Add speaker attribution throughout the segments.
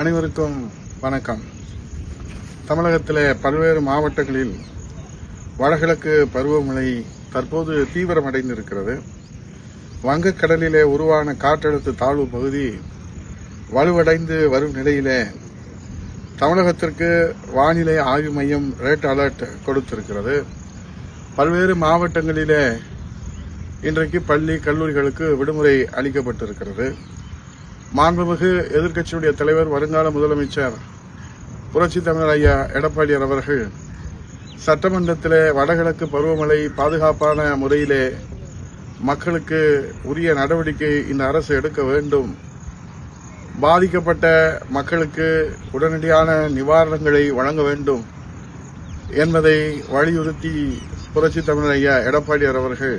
Speaker 1: அனைவருக்கும் வணக்கம். தமிழகத்தில் பல்வேறு மாவட்டங்களில் வடகிழக்கு பருவமழை தற்போது தீவிரமடைந்திருக்கிறது. வங்கக்கடலிலே உருவான காற்றழுத்த தாழ்வு பகுதி வலுவடைந்து வரும் நிலையிலே தமிழகத்திற்கு வானிலை ஆய்வு மையம் ரெட் அலர்ட் கொடுத்திருக்கிறது. பல்வேறு மாவட்டங்களிலே இன்றைக்கு பள்ளி கல்லூரிகளுக்கு விடுமுறை அளிக்கப்பட்டிருக்கிறது. மாண்புமிகு எதிர்க்கட்சியுடைய தலைவர் வருங்கால முதலமைச்சர் புரட்சி தமிழர் ஐயா எடப்பாடியார் அவர்கள் சட்டமன்றத்தில் வடகிழக்கு பருவமழை பாதுகாப்பான முறையிலே மக்களுக்கு உரிய நடவடிக்கை இந்த அரசு எடுக்க வேண்டும். பாதிக்கப்பட்ட மக்களுக்கு உடனடியான நிவாரணங்களை வழங்க வேண்டும் என்பதை வலியுறுத்தி புரட்சி தமிழர் ஐயா எடப்பாடியார் அவர்கள்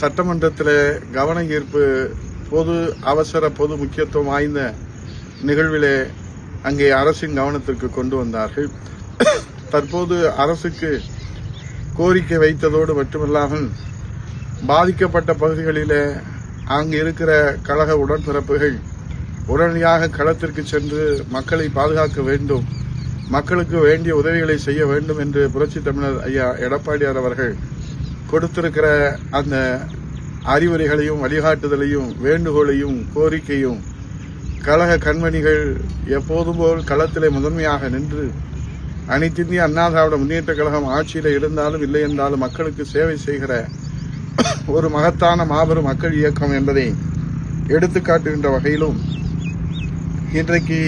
Speaker 1: சட்டமன்றத்தில் கவன ஈர்ப்பு பொது அவசர பொது முக்கியத்துவம் வாய்ந்த நிகழ்விலே அங்கே அரசின் கவனத்திற்கு கொண்டு வந்தார்கள். தற்போது அரசுக்கு கோரிக்கை வைத்ததோடு மட்டுமல்லாமல் பாதிக்கப்பட்ட பகுதிகளிலே அங்கு இருக்கிற கழக உடன்பிறப்புகள் உடனடியாக களத்திற்கு சென்று மக்களை பாதுகாக்க வேண்டும் மக்களுக்கு வேண்டிய உதவிகளை செய்ய வேண்டும் என்று புரட்சி தமிழர் ஐயா எடப்பாடியார் அவர்கள் கொடுத்திருக்கிற அந்த அறிவுரைகளையும் வழிகாட்டுதலையும் வேண்டுகோளையும் கோரிக்கையும் கழக கண்மணிகள் எப்போதும் போல் களத்திலே முதன்மையாக நின்று அனைத்திந்திய அண்ணா திராவிட முன்னேற்ற கழகம் ஆட்சியில் இருந்தாலும் இல்லை என்றாலும் மக்களுக்கு சேவை செய்கிற ஒரு மகத்தான மாபெரும் மக்கள் இயக்கம் என்பதை எடுத்துக்காட்டுகின்ற வகையிலும் இன்றைக்கு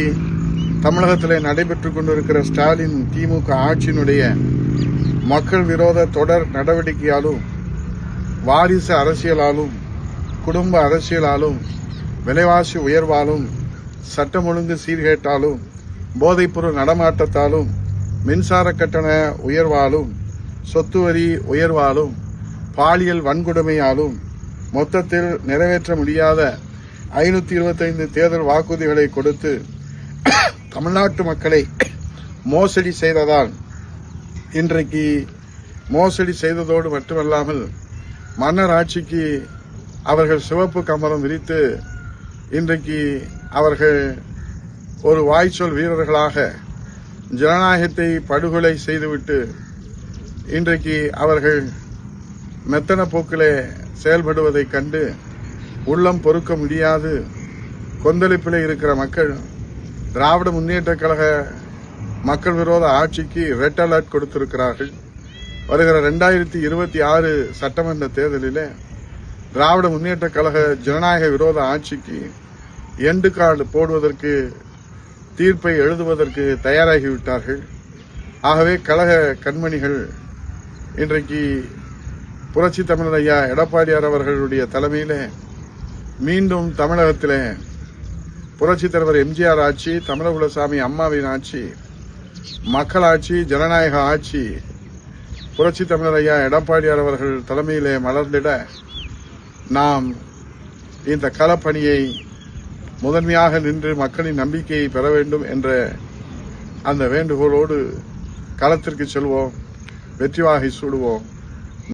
Speaker 1: தமிழகத்தில் நடைபெற்று கொண்டிருக்கிற ஸ்டாலின் திமுக ஆட்சியினுடைய மக்கள் விரோத தொடர் நடவடிக்கையாலும் வாரிசு அரசியலாலும் குடும்ப அரசியலாலும் விலைவாசி உயர்வாலும் சட்டம் ஒழுங்கு சீர்கேட்டாலும் போதைப்பொருள் நடமாட்டத்தாலும் மின்சார கட்டண உயர்வாலும் சொத்து வரி உயர்வாலும் பாலியல் வன்கொடுமையாலும் மொத்தத்தில் நிறைவேற்ற முடியாத ஐநூற்றி இருபத்தைந்து தேர்தல் வாக்குறுதிகளை கொடுத்து தமிழ்நாட்டு மக்களை மோசடி செய்ததால் இன்றைக்கு மோசடி செய்ததோடு மட்டுமல்லாமல் மன்னர் ஆட்சிக்கு அவர்கள் சிவப்பு கமரம் விரித்து இன்றைக்கு அவர்கள் ஒரு வாய்ச்சொல் வீரர்களாக ஜனநாயகத்தை படுகொலை செய்துவிட்டு இன்றைக்கு அவர்கள் மெத்தன போக்கிலே செயல்படுவதைக் கண்டு உள்ளம் பொறுக்க முடியாது. கொந்தளிப்பிலே இருக்கிற மக்கள் திராவிட முன்னேற்ற கழக மக்கள் விரோத ஆட்சிக்கு ரெட் அலர்ட் கொடுத்திருக்கிறார்கள். வருகிற ரெண்டாயிரத்தி இருபத்தி ஆறு சட்டமன்ற தேர்தலிலே திராவிட முன்னேற்ற கழக ஜனநாயக விரோத ஆட்சிக்கு எண்டு கார்டு போடுவதற்கு தீர்ப்பை எழுதுவதற்கு தயாராகிவிட்டார்கள். ஆகவே கழக கண்மணிகள் இன்றைக்கு புரட்சி தமிழர் ஐயா எடப்பாடியார் அவர்களுடைய தலைமையிலே மீண்டும் தமிழகத்திலே புரட்சி தலைவர் எம்ஜிஆர் ஆட்சி தமிழகுலசாமி அம்மாவின் ஆட்சி மக்களாட்சி ஜனநாயக ஆட்சி புரட்சி தமிழர் ஐயா எடப்பாடியார் அவர்கள் தலைமையிலே மலர்ந்திட நாம் இந்த களப்பணியை முதன்மையாக நின்று மக்களின் நம்பிக்கையை பெற வேண்டும் என்ற அந்த வேண்டுகோளோடு களத்திற்கு செல்வோம் வெற்றி வாகை சூடுவோம்.